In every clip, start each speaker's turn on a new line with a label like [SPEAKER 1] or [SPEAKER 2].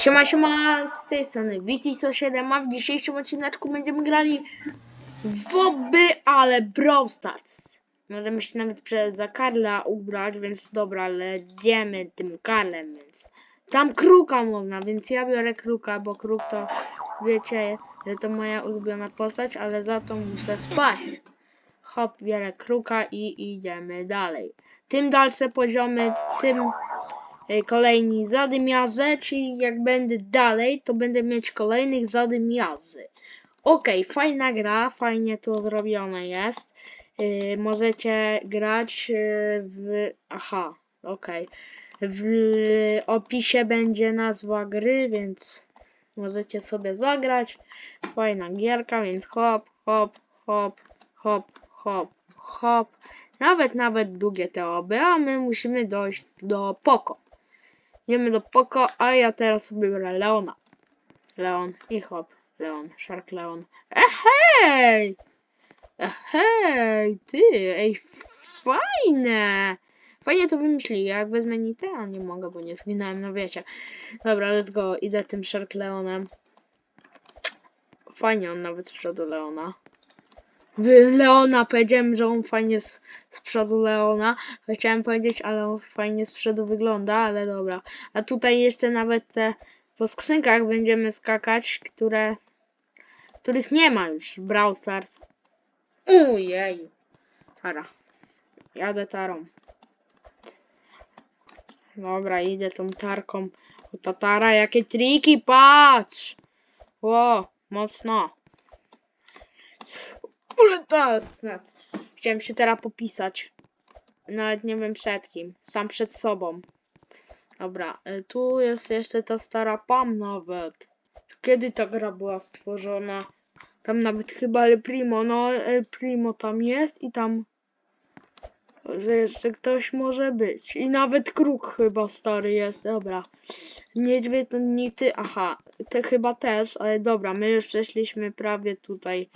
[SPEAKER 1] Siema, siema, z tej strony Witi 107, a w dzisiejszym odcineczku będziemy grali w oby, ale Brawl Stars. Możemy się nawet przez za Karla ubrać, więc dobra, lecimy tym Karlem, więc tam kruka można, więc ja biorę kruka, bo kruk to, wiecie, że to moja ulubiona postać, ale za to muszę spać. Hop, biorę kruka i idziemy dalej. Tym dalsze poziomy, tym kolejni zadymiarze, czyli jak będę dalej, to będę mieć kolejnych zadymiarzy. Okej, fajna gra, fajnie to zrobione jest. Y, możecie grać y, w... Aha, okej. W opisie będzie nazwa gry, więc możecie sobie zagrać. Fajna gierka, więc hop, hop, hop, hop, hop, hop. Nawet, nawet długie te oby, a my musimy dojść do Poko. Idziemy do Poko, a ja teraz sobie Leona. Leon i hop. Leon, Shark Leon. Ehej! Ehej, ty, ej, fajne! Fajnie to wymyślili, jak wezmę nitę, a nie mogę, bo nie zginąłem, no wiecie. Dobra, let's go, idę tym Shark Leonem. Fajnie on nawet z przodu Leona. Leona, powiedziałem, że on fajnie z, z przodu Leona. Chciałem powiedzieć, ale on fajnie z przodu wygląda, ale dobra. A tutaj jeszcze nawet te po skrzynkach będziemy skakać, które których nie ma już w Brawl Stars. Ujej. Tara. Jadę tarą. Dobra, idę tą tarką. O, ta tara, jakie triki, patrz! Ło, mocno. Ale teraz. Chciałem się teraz popisać. Nawet nie wiem przed kim. Sam przed sobą. Dobra, y, tu jest jeszcze ta stara Pam nawet. Kiedy ta gra była stworzona? Tam nawet chyba El Primo, no El Primo tam jest i tam że jeszcze ktoś może być. I nawet kruk chyba stary jest, dobra. Niedźwiedź nity, aha, te chyba też, ale dobra, my już przeszliśmy prawie tutaj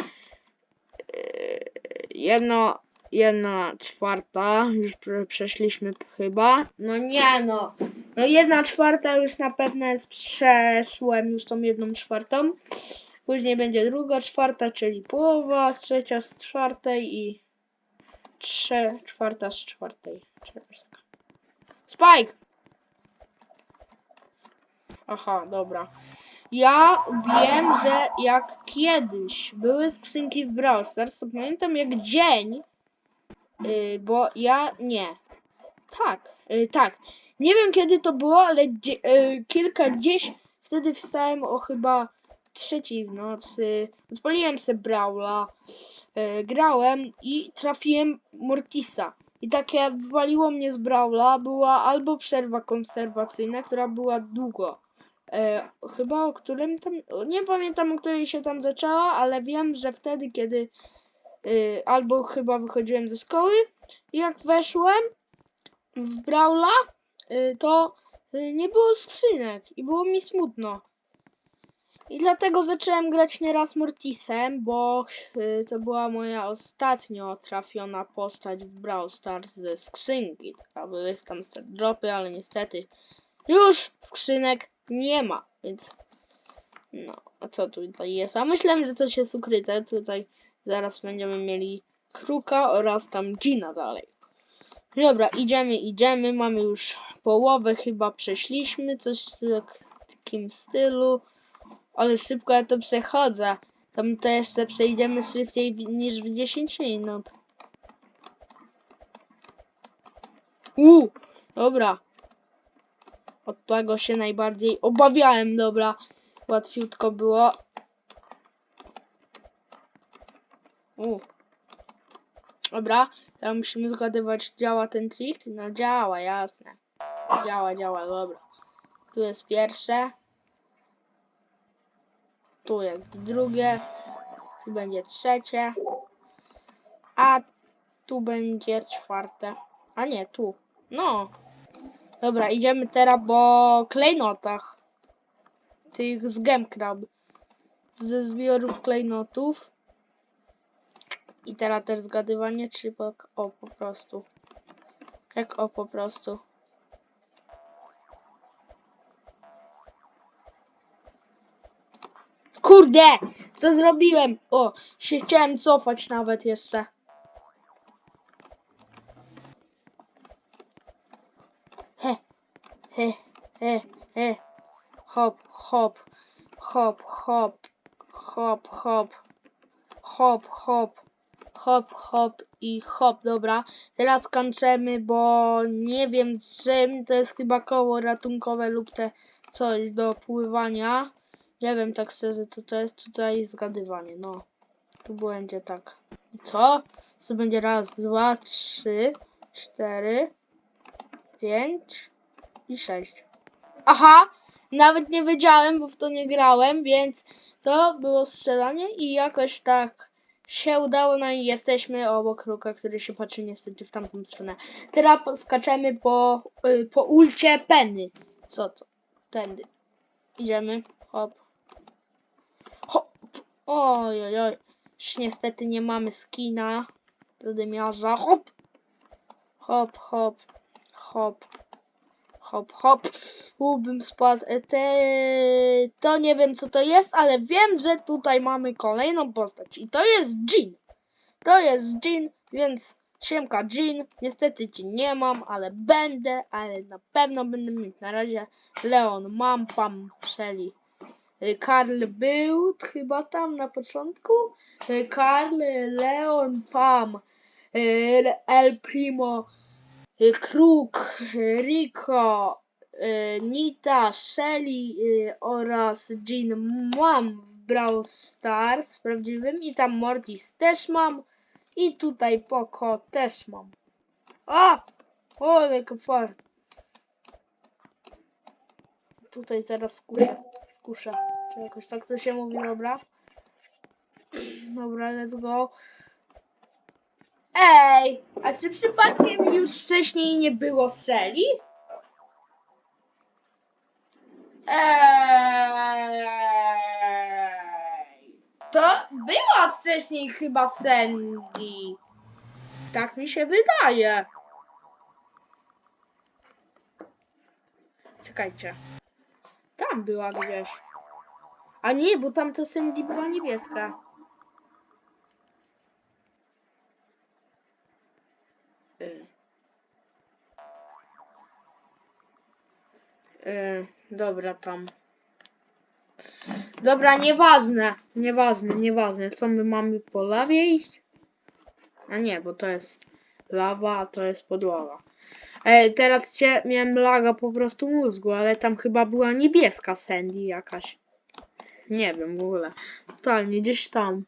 [SPEAKER 1] jedno, jedna czwarta, już przeszliśmy chyba. No nie no, no jedna czwarta już na pewno jest, przeszłem już tą jedną czwartą. Później będzie druga czwarta, czyli połowa, trzecia z czwartej i trze, czwarta z czwartej. Spike! Aha, dobra. Ja wiem, że jak kiedyś były skrzynki w Brawl Stars, to pamiętam jak dzień, yy, bo ja nie. Tak, yy, tak. Nie wiem kiedy to było, ale dzie- yy, wtedy wstałem o chyba trzeciej w nocy. Odpaliłem sobie Brawla, yy, grałem i trafiłem Mortisa. I takie wywaliło mnie z Brawla, była albo przerwa konserwacyjna, która była długo. E, chyba o którym tam, nie pamiętam o której się tam zaczęła, ale wiem, że wtedy, kiedy y, albo chyba wychodziłem ze szkoły, jak weszłem w Brawla, y, to y, nie było skrzynek i było mi smutno. I dlatego zacząłem grać nieraz Mortisem, bo to była moja ostatnio trafiona postać w Brawl Stars ze skrzynki. Taka były tam dropy, ale niestety już skrzynek nie ma, więc no, a co tutaj jest? A myślałem, że coś jest ukryte. Tutaj zaraz będziemy mieli Kruka oraz tam Gina dalej. Dobra, idziemy, idziemy. Mamy już połowę chyba przeszliśmy, coś tak, w takim stylu. Ale szybko ja to przechodzę. Tam to jeszcze przejdziemy szybciej niż w 10 minut. Uuu, dobra. Od tego się najbardziej obawiałem, dobra. Łatwiutko było. U. Dobra, teraz musimy zgadywać, działa ten trik. No działa, jasne. Działa, działa, dobra. Tu jest pierwsze. Tu jest drugie. Tu będzie trzecie. A tu będzie czwarte. A nie, tu. No, Dobra, idziemy teraz po klejnotach. Tych z Gemkrab. Ze zbiorów klejnotów. I teraz też zgadywanie, czy po, o po prostu. Jak o po prostu. kurde! Co zrobiłem? O, się chciałem cofać nawet jeszcze. Hop, hop, hop, hop, hop, hop, hop, hop, hop, i hop, dobra. Teraz kończymy, bo nie wiem czym, to jest chyba koło ratunkowe lub te coś do pływania. Nie wiem tak szczerze co to jest, tutaj zgadywanie, no. Tu będzie tak. Co? To będzie raz, dwa, trzy, cztery, pięć i sześć. Aha! Nawet nie wiedziałem, bo w to nie grałem, więc to było strzelanie i jakoś tak się udało, no i jesteśmy obok kruka, który się patrzy niestety w tamtą stronę. Teraz skaczemy po, y, po ulcie Penny. Co to? Tędy. Idziemy. Hop. Hop. Oj, oj, oj. Już niestety nie mamy skina. Zadymiarza. Hop. Hop, hop. Hop. Hop, hop. U, spadł. E, Te... To nie wiem co to jest, ale wiem, że tutaj mamy kolejną postać. I to jest Jean. To jest Jean, więc siemka Jean. Niestety ci nie mam, ale będę, ale na pewno będę mieć. Na razie Leon mam, Pam, Shelly. Y, Karl był chyba tam na początku. Y, Karl, Leon, Pam, El Primo, Kruk, y, Rico, y, Nita, Shelly y, oraz Jean mam w Brawl Stars prawdziwym i tam Mortis też mam i tutaj Poco też mam. A! Ole, fart. Tutaj zaraz skuszę. Skuszę. Czy jakoś tak to się mówi, dobra? Dobra, let's go. Ej, a czy przypadkiem już wcześniej nie było Seli? Ej, to była wcześniej chyba Sandy. Tak mi się wydaje. Czekajcie. Tam była gdzieś. A nie, bo tam to Sandy była niebieska. Y, dobra, tam. Dobra, nieważne. Nieważne, nieważne. Co my mamy po lawie iść? A nie, bo to jest lawa, a to jest podłoga. E, teraz cię miałem laga po prostu mózgu, ale tam chyba była niebieska Sandy jakaś. Nie wiem w ogóle. Totalnie, gdzieś tam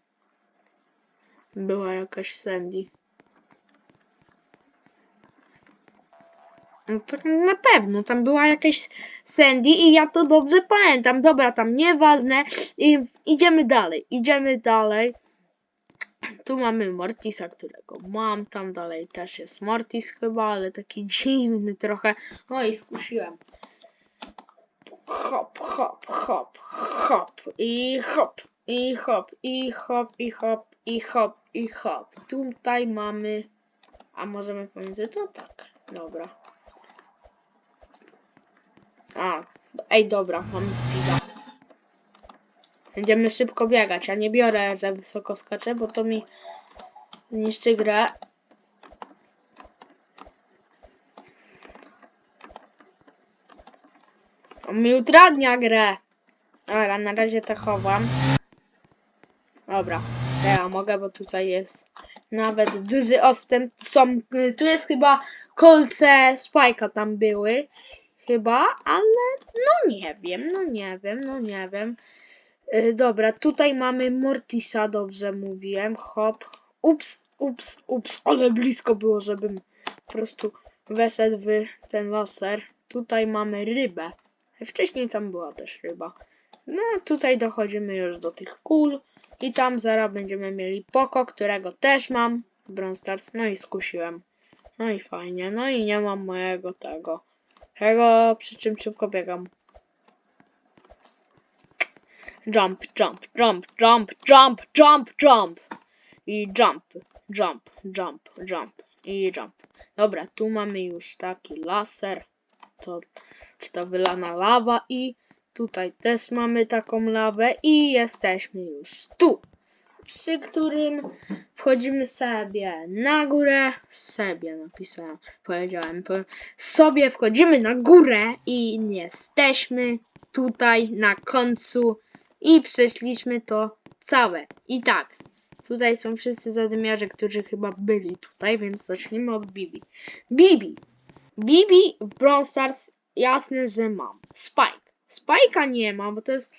[SPEAKER 1] była jakaś Sandy. No tak na pewno, tam była jakaś Sandy i ja to dobrze pamiętam. Dobra, tam nieważne. I idziemy dalej, idziemy dalej. Tu mamy Mortisa, którego mam. Tam dalej też jest Mortis chyba, ale taki dziwny trochę. O i skusiłem. Hop, hop, hop, hop. I hop, i hop, i hop, i hop, i hop, i hop. Tutaj mamy... A możemy pomiędzy to? Tak, dobra. A, ej dobra, mamy speeda. Będziemy szybko biegać. Ja nie biorę, że wysoko skaczę, bo to mi niszczy grę. On mi utrudnia grę. Dobra, na razie to chowam. Dobra, ja mogę, bo tutaj jest nawet duży ostęp. Są, tu jest chyba kolce Spike'a tam były. Chyba, ale no nie wiem, no nie wiem, no nie wiem. Y, dobra, tutaj mamy Mortisa, dobrze mówiłem. Hop. Ups, ups, ups, ale blisko było, żebym po prostu weszedł w ten laser. Tutaj mamy rybę. Wcześniej tam była też ryba. No, tutaj dochodzimy już do tych kul. I tam zaraz będziemy mieli Poko, którego też mam. w Brawl Stars. No i skusiłem. No i fajnie. No i nie mam mojego tego. Tego, przy czym szybko biegam. Jump, jump, jump, jump, jump, jump, jump. I jump, jump, jump, jump. I jump. Dobra, tu mamy już taki laser. To, czy to wylana lawa i Tutaj też mamy taką lawę i jesteśmy już tu. Przy którym wchodzimy sobie na górę. Sobie napisałem, powiedziałem. po- Sobie wchodzimy na górę i jesteśmy tutaj na końcu i przeszliśmy to całe. I tak, tutaj są wszyscy zadymiarze, którzy chyba byli tutaj, więc zacznijmy od Bibi. Bibi. Bibi w Brawl Stars jasne, że mam. Spike. Spike'a nie mam, bo to jest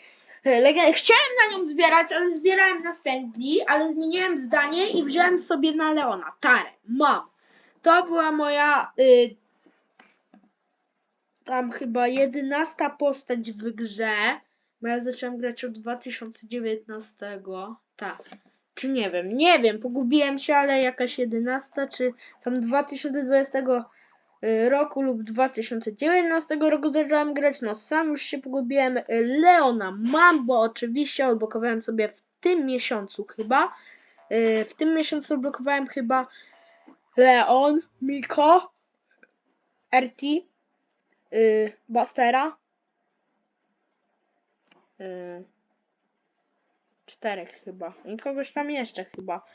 [SPEAKER 1] e, legenda. Chciałem na nią zbierać, ale zbierałem na Stanley, ale zmieniłem zdanie i wziąłem sobie na Leona. Tarę. Mam. To była moja y, tam chyba jedenasta postać w grze. Bo ja zacząłem grać od 2019. Tak. Czy nie wiem, nie wiem, pogubiłem się, ale jakaś jedenasta, czy tam 2020 y, roku lub 2019 roku zacząłem grać. No sam już się pogubiłem. Y, Leona mam, bo oczywiście odblokowałem sobie w tym miesiącu chyba. Y, W tym miesiącu odblokowałem chyba Leon, Miko, RT, y, Bastera. Y, czterech chyba. I kogoś tam jeszcze chyba.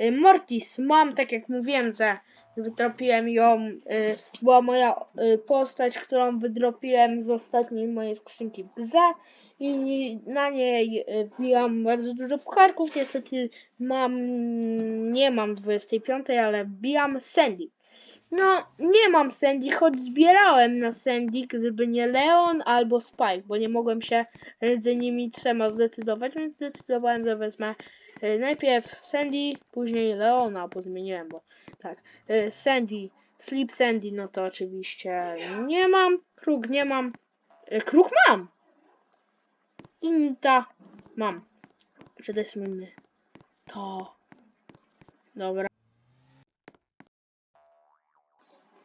[SPEAKER 1] Y, Mortis mam, tak jak mówiłem, że wytropiłem ją. Y, była moja y, postać, którą wydropiłem z ostatniej mojej skrzynki grze. I na niej wbijam bardzo dużo pucharków. Niestety mam, nie mam 25, ale wbijam Sandy. No, nie mam Sandy, choć zbierałem na Sandy, gdyby nie Leon albo Spike, bo nie mogłem się między nimi trzema zdecydować, więc zdecydowałem, że wezmę najpierw Sandy, później Leona, bo zmieniłem, bo tak. e, Sandy, Sleep Sandy, no to oczywiście nie mam. Kruk nie mam. E, Kruk mam! Inta mam. Przeteśmy to. Dobra.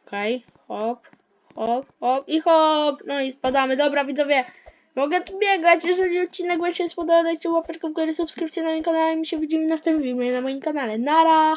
[SPEAKER 1] Okej, hop, hop, hop i hop. No i spadamy. Dobra, widzowie, mogę tu biegać. Jeżeli odcinek Wam się spodobał, dajcie łapeczkę w górę, subskrypcję na moim kanale. My się widzimy w następnym filmie na moim kanale. Nara!